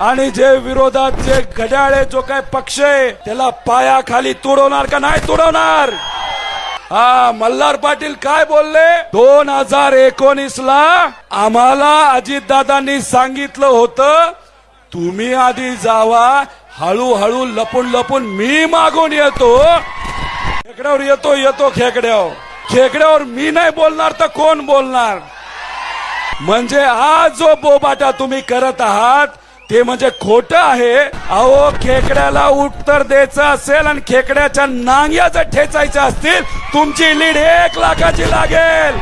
आणि जे विरोधात जे घड्याळे जो काय पक्ष आहे त्याला पायाखाली तुडवणार का नाही तुडवणार? हा मल्हार पाटील काय बोलले? दोन हजार एकोणीस ला आम्हाला अजितदादांनी सांगितलं होतं तुम्ही आधी जावा हळूहळू लपून लपून मी मागून येतो. खेकड्यावर येतो येतो खेकड्यावर. खेकड्यावर मी नाही बोलणार तर कोण बोलणार? म्हणजे आज जो बोबाटा तुम्ही करत आहात ते म्हणजे खोट आहे. अहो खेकड्याला उत्तर द्यायचं असेल आणि खेकड्याच्या नांग्या जर ठेचायच्या असतील तुमची लीड एक लाखाची लागेल.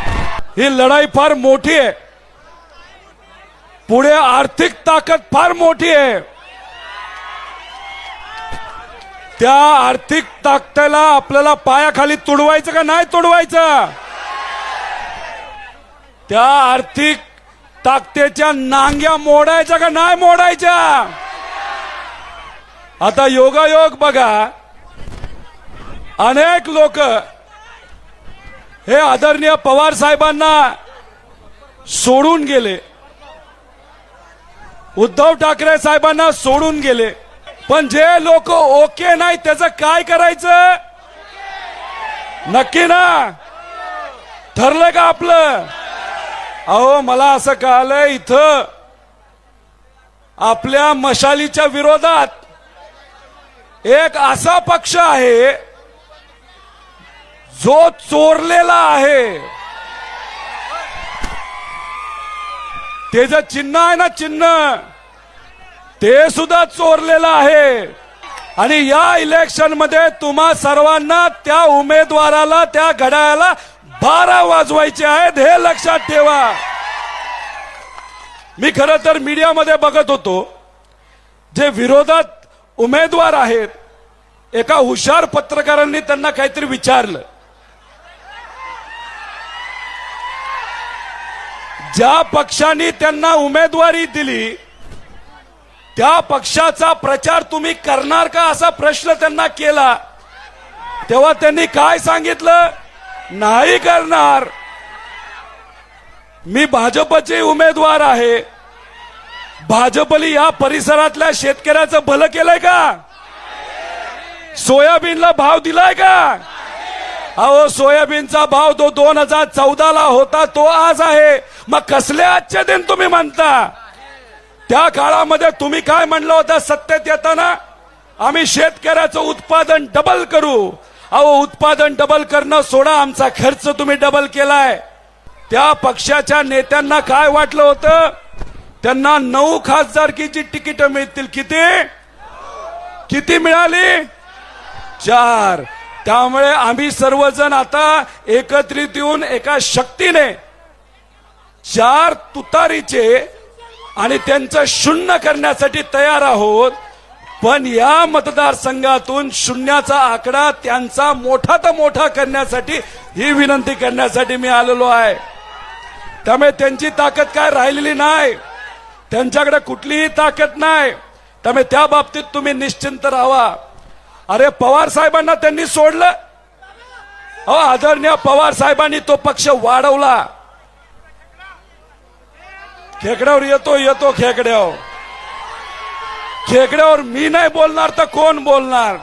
ही लढाई फार मोठी आहे. पुढे आर्थिक ताकद फार मोठी आहे. त्या आर्थिक ताकदीला आपल्याला पायाखाली तुडवायचं का नाही तुडवायचं? त्या आर्थिक ताकतेच्या नांग्या मोडायच्या का नाही मोडायच्या? आता योगायोग बघा. अनेक लोक हे आदरणीय पवार साहेबांना सोडून गेले. उद्धव ठाकरे साहेबांना सोडून गेले. पण जे लोक ओके नाही त्याचं काय करायचं? नक्की ना? ठरलं का आपलं? अहो मला असं कळालं इथं आपल्या मशालीच्या विरोधात एक असा पक्ष आहे जो चोरलेला आहे. त्याचं चिन्ह आहे ना चिन्ह ते सुद्धा चोरलेलं आहे. आणि या इलेक्शनमध्ये तुम्हा सर्वांना त्या उमेदवाराला त्या घड्याळाला बारा वाजवायचे आहेत हे लक्षात ठेवा. मी खरं तर मीडियामध्ये बघत होतो जे विरोधात उमेदवार आहेत एका हुशार पत्रकारांनी त्यांना काहीतरी विचारलं. ज्या पक्षांनी त्यांना उमेदवारी दिली त्या पक्षाचा प्रचार तुम्ही करणार का असा प्रश्न त्यांना केला तेव्हा त्यांनी काय सांगितलं? नाही करणार. मी भाजपचे उमेदवार आहे. भाजपली या परिसरातल्या शेतकऱ्याचं भलं केलंय का? सोयाबीनला भाव दिलाय का? अहो सोयाबीनचा भाव तो दोन हजार चौदा ला होता तो आज आहे. मग कसले आजचे दिन तुम्ही म्हणता? त्या काळामध्ये तुम्ही काय म्हणलं होतं? सत्तेत येताना आम्ही शेतकऱ्याचं उत्पादन डबल करू. अहो उत्पादन डबल करणं सोडा आमचा खर्च तुम्ही डबल केलाय. त्या पक्षाच्या नेत्यांना काय वाटलं होतं? त्यांना नऊ खासदारकीची तिकीट मिळतील. किती? किती मिळाली? चार. त्यामुळे आम्ही सर्वजण आता एकत्रित येऊन एका शक्तीने चार तुतारीचे आणि त्यांचं शून्य करण्यासाठी तयार आहोत. पण या मतदारसंघातून शून्याचा आकडा त्यांचा मोठा तर मोठा करण्यासाठी ही विनंती करण्यासाठी मी आलेलो आहे. त्यामुळे त्यांची ताकद काय राहिलेली नाही. त्यांच्याकडे कुठलीही ताकद नाही. त्यामुळे त्या बाबतीत तुम्ही निश्चिंत राहा. अरे पवार साहेबांना त्यांनी सोडलं. अहो आदरणीय पवार साहेबांनी तो पक्ष वाढवला. खेकड्यावर येतो येतो खेकड्यावर. खेकड्यावर मी नाही बोलणार तर कोण बोलणार?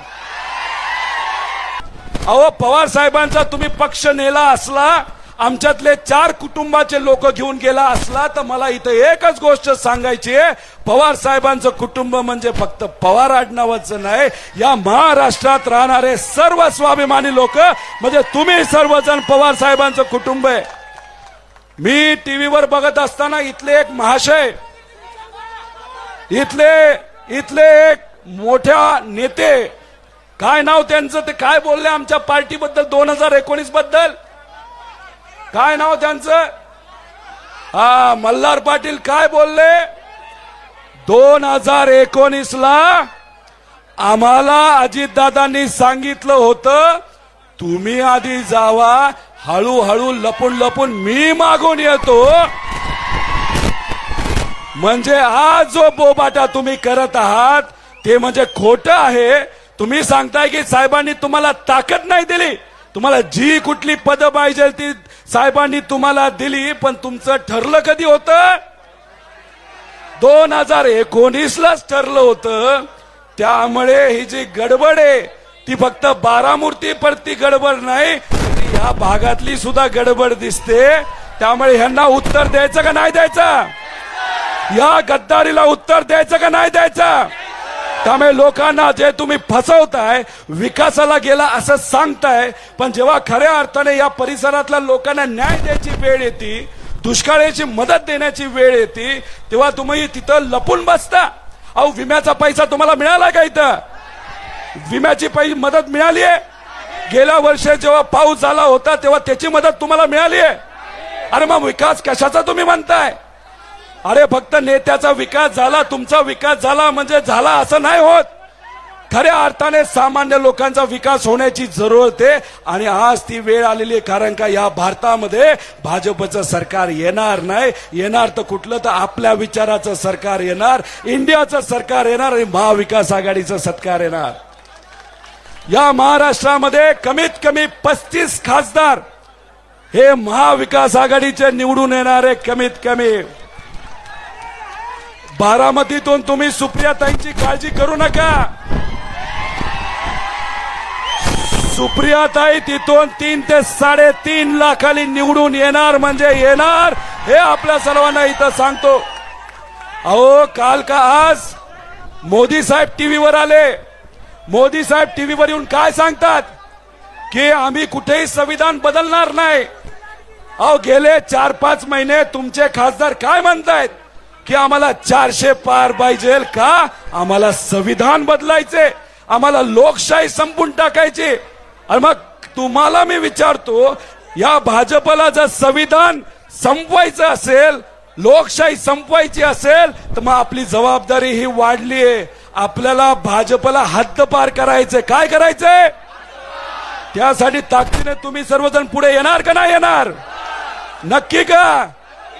अहो पवार साहेबांचा तुम्ही पक्ष नेला असला आमच्यातले चार कुटुंबाचे लोक घेऊन गेला असला तर मला इथं एकच गोष्ट सांगायची आहे. पवार साहेबांचं कुटुंब म्हणजे फक्त पवार आडनावाचं नाही या महाराष्ट्रात राहणारे सर्व स्वाभिमानी लोक म्हणजे तुम्ही सर्वजण पवार साहेबांचं कुटुंब आहे. मी टीव्हीवर बघत असताना इथले एक महाशय इथले इथले एक मोठ्या नेते काय नाव त्यांचं ते काय बोलले आमच्या पार्टीबद्दल दोन हजार एकोणीसबद्दल? काय नाव त्यांचं? हा मल्हार पाटील काय बोलले? दोन हजार एकोणीस ला आम्हाला अजितदादांनी सांगितलं होतं तुम्ही आधी जावा हळूहळू लपून लपून मी मागून येतो. म्हणजे आज जो बोबाटा तुम्ही करत आहात ते म्हणजे खोट आहे. तुम्ही सांगताय की साहेबांनी तुम्हाला ताकद नाही दिली. तुम्हाला जी कुठली पद पाहिजे ती साहेबांनी तुम्हाला दिली पण तुमचं ठरलं कधी होतं? दोन हजार एकोणीसलाच ठरलं होतं. त्यामुळे ही जी गडबड आहे ती फक्त बारामूर्ती परती गडबड नाही ती ह्या भागातली सुद्धा गडबड दिसते. त्यामुळे ह्यांना उत्तर द्यायचं का नाही द्यायचं? या गद्दारीला उत्तर द्यायचं का नाही द्यायचं? त्यामुळे लोकांना जे तुम्ही फसवताय विकासाला गेला असं सांगताय पण जेव्हा खऱ्या अर्थाने या परिसरातल्या लोकांना न्याय द्यायची वेळ येते दुष्काळाची मदत देण्याची वेळ येते तेव्हा तुम्ही तिथं लपून बसता. अहो विम्याचा पैसा तुम्हाला मिळाला का इथं? विम्याची पै मदत मिळाली आहे. गेल्या वर्षी जेव्हा पाऊस झाला होता तेव्हा त्याची मदत तुम्हाला मिळाली आहे. अरे मग विकास कशाचा तुम्ही म्हणताय? अरे फक्त नेत्याचा विकास झाला तुमचा विकास झाला म्हणजे झाला असं नाही होत. खऱ्या अर्थाने सामान्य लोकांचा विकास होण्याची जरूरत आहे आणि आज ती वेळ आलेली आहे कारण का या भारतामध्ये भाजपचं सरकार येणार नाही. येणार तर कुठलं तर आपल्या विचाराचं सरकार येणार इंडियाचं सरकार येणार आणि महाविकास आघाडीचं सरकार येणार. या महाराष्ट्रामध्ये कमीत कमी पस्तीस खासदार हे महाविकास आघाडीचे निवडून येणारे कमीत कमी. बारामतीतून तुम्ही सुप्रियाताईंची काळजी करू नका. सुप्रियाताई तिथून तीन ते साडेतीन लाखाली निवडून येणार म्हणजे येणार हे आपल्या सर्वांना इथं सांगतो. अहो काल का आज मोदी साहेब टीव्हीवर आले. मोदी साहेब टीव्हीवर येऊन काय सांगतात? की आम्ही कुठेही संविधान बदलणार नाही. अहो गेले चार पाच महिने तुमचे खासदार काय म्हणतायत? की आम्हाला चारशे पार पाहिजे का? आम्हाला संविधान बदलायचे आम्हाला लोकशाही संपून टाकायची. आणि मग तुम्हाला मी विचारतो या भाजपला जर संविधान संपवायचं असेल लोकशाही संपवायची असेल तर मग आपली जबाबदारी ही वाढली आहे आपल्याला भाजपला हद्दपार करायचंय. काय करायचंय? त्यासाठी ताकदीने तुम्ही सर्वजण पुढे येणार का नाही येणार? नक्की का?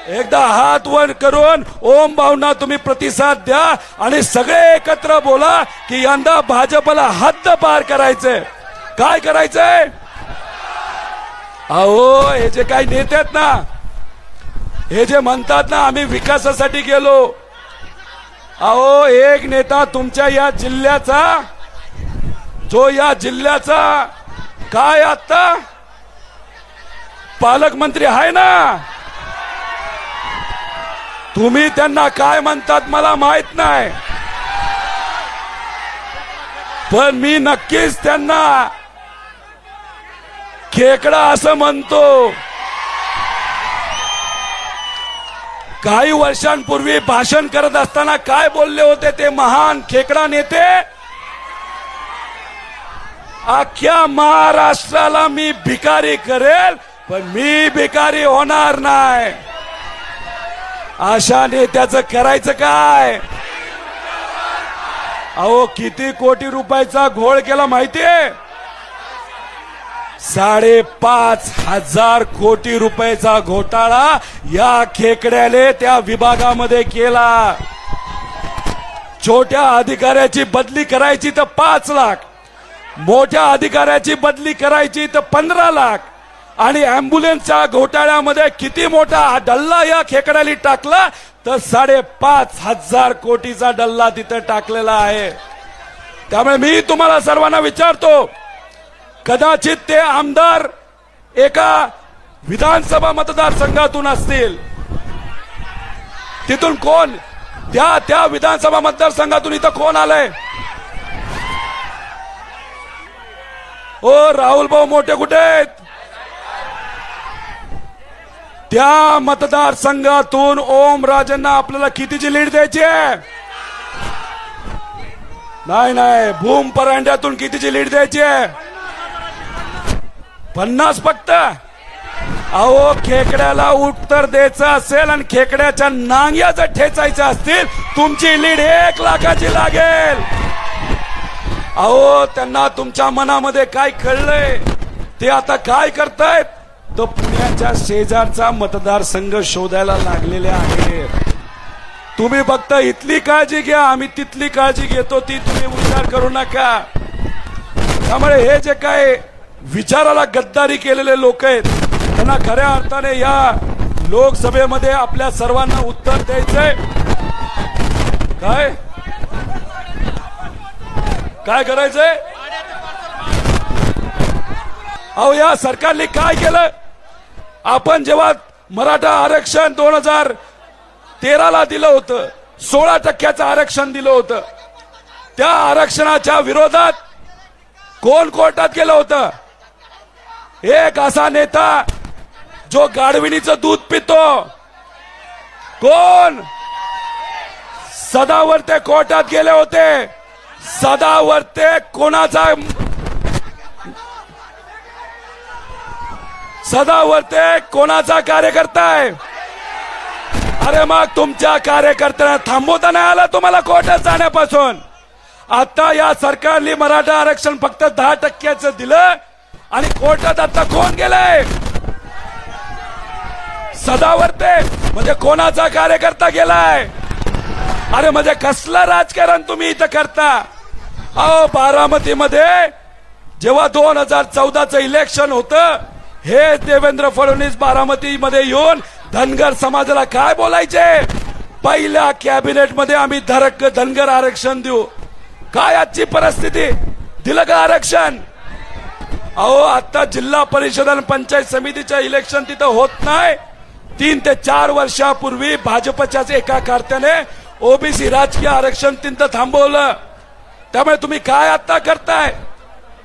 एकदा हात वर करून ओम भावना तुम्ही प्रतिसाद द्या आणि सगळे एकत्र बोला की यंदा भाजपला हद्द पार करायचंय. काय करायचंय? अहो हे जे काही नेते आहेत ना हे जे म्हणतात ना आम्ही विकासासाठी गेलो. अहो एक नेता तुमच्या या जिल्ह्याचा जो या जिल्ह्याचा काय आता पालकमंत्री आहे ना? तुम्ही त्यांना काय म्हणतात मला माहीत नाही. पण मी नक्कीच त्यांना खेकडा असं म्हणतो. काही वर्षांपूर्वी भाषण करत असताना काय बोलले होते ते महान खेकडा नेते? अख्ख्या महाराष्ट्राला मी भिकारी करेल पण मी भिकारी होणार नाही. अशा नेत्याचं करायचं काय? अहो किती कोटी रुपयाचा घोळ केला माहितीये? साडेपाच हजार कोटी रुपयाचा घोटाळा या खेकड्याने त्या विभागामध्ये केला. छोट्या अधिकाऱ्याची बदली करायची तर पाच लाख मोठ्या अधिकाऱ्याची बदली करायची तर पंधरा लाख आणि अँब्युलन्सच्या घोटाळ्यामध्ये किती मोठा डल्ला या खेकड्याली टाकला तर साडेपाच हजार कोटीचा डल्ला तिथे टाकलेला आहे. त्यामुळे मी तुम्हाला सर्वांना विचारतो कदाचित ते आमदार एका विधानसभा मतदारसंघातून असतील. तिथून कोण? त्या त्या विधानसभा मतदारसंघातून इथं कोण आलंय? ओ राहुल भाऊ मोठे कुठे आहेत? त्या मतदारसंघातून ओम राजांना आपल्याला कितीची लीड द्यायची आहे? नाही नाही. भूम परांड्यातून कितीची लीड द्यायची आहे? पन्नास फक्त. अहो खेकड्याला उत्तर द्यायचं असेल आणि खेकड्याच्या नांग्या जर ठेचायच्या असतील तुमची लीड एक लाखाची लागेल. अहो त्यांना तुमच्या मनामध्ये काय कळलंय? ते आता काय करतायत? तो पुण्याच्या शेजारचा मतदारसंघ शोधायला लागलेले आहेत. तुम्ही फक्त इथली काळजी घ्या आम्ही तिथली काळजी घेतो ती तुम्ही विचार करू नका. त्यामुळे हे जे काय विचाराला गद्दारी केलेले लोक आहेत त्यांना खऱ्या अर्थाने या लोकसभेमध्ये आपल्या सर्वांना उत्तर द्यायचंय. काय? काय करायचंय? अहो या सरकारने काय केलं? आपण जेव्हा मराठा आरक्षण दोन हजार तेराला दिलं होतं सोळा टक्क्याचं आरक्षण दिलं होतं त्या आरक्षणाच्या विरोधात कोण कोर्टात गेलं होतं? एक असा नेता जो गाडविणीचं दूध पितो. कोण? सदावर्ते कोर्टात गेले होते. सदावर्ते कोणाचा सदावर्ते कोणाचा कार्यकर्ता आहे? अरे मग तुमच्या कार्यकर्त्यांना थांबवता नाही आला तुम्हाला कोर्टात जाण्यापासून. आता या सरकारने मराठा आरक्षण फक्त दहा टक्क्याचं दिलं आणि कोर्टात आता कोण गेलाय? सदावर्ते म्हणजे कोणाचा कार्यकर्ता गेलाय? अरे म्हणजे कसलं राजकारण तुम्ही इथं करता? अहो बारामतीमध्ये जेव्हा दोन हजार चौदाचं इलेक्शन होतं हे देवेंद्र फडणवीस बारामतीमध्ये येऊन धनगर समाजाला काय बोलायचे? पहिल्या कॅबिनेटमध्ये आम्ही धरक धनगर आरक्षण देऊ. काय आजची परिस्थिती? दिलं का आरक्षण? अहो आता जिल्हा परिषद आणि पंचायत समितीच्या इलेक्शन तिथं होत नाही. तीन ते चार वर्षापूर्वी भाजपच्याच एका कार्त्याने ओबीसी राजकीय आरक्षण तिथं थांबवलं. त्यामुळे तुम्ही काय आता करताय?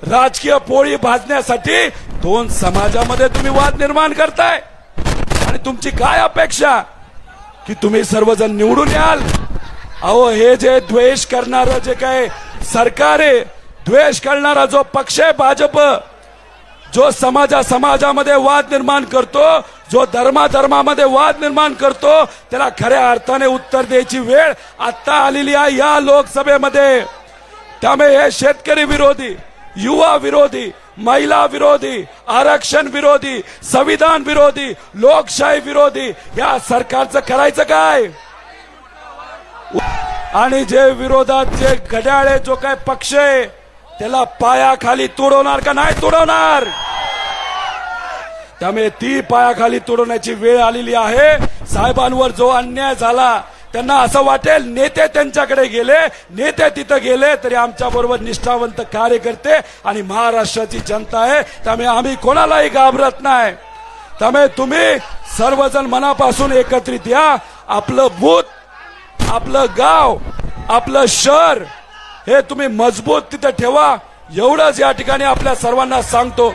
राजकीय पोळी भाजण्यासाठी दोन समाजामध्ये तुम्ही वाद निर्माण करताय. आणि तुमची काय अपेक्षा? की तुम्ही सर्वजण निवडून याल? अहो हे जे द्वेष करणारं जे काय सरकार आहे द्वेष करणारा जो पक्ष आहे भाजप जो समाजा समाजामध्ये वाद निर्माण करतो जो धर्माधर्मामध्ये वाद निर्माण करतो त्याला खऱ्या अर्थाने उत्तर द्यायची वेळ आत्ता आलेली आहे या लोकसभेमध्ये. त्यामुळे हे शेतकरी विरोधी युवा विरोधी महिला विरोधी आरक्षण विरोधी संविधान विरोधी लोकशाही विरोधी या सरकारचं करायचं काय? आणि जे विरोधात जे घड्याळे जो काय पक्ष आहे त्याला पायाखाली तुडवणार का नाही तुडवणार? त्यामुळे ती पायाखाली तुडवण्याची वेळ आलेली आहे. साहेबांवर जो अन्याय झाला त्यांना असं वाटेल नेते त्यांच्याकडे गेले नेते तिथं गेले तरी आमच्या बरोबर निष्ठावंत कार्यकर्ते आणि महाराष्ट्राची जनता आहे. त्यामुळे आम्ही कोणालाही घाबरत नाही. त्यामुळे तुम्ही सर्वजण मनापासून एकत्रित या. आपलं बूथ आपलं गाव आपलं शहर हे तुम्ही मजबूत तिथं ठेवा. एवढंच या ठिकाणी आपल्या सर्वांना सांगतो.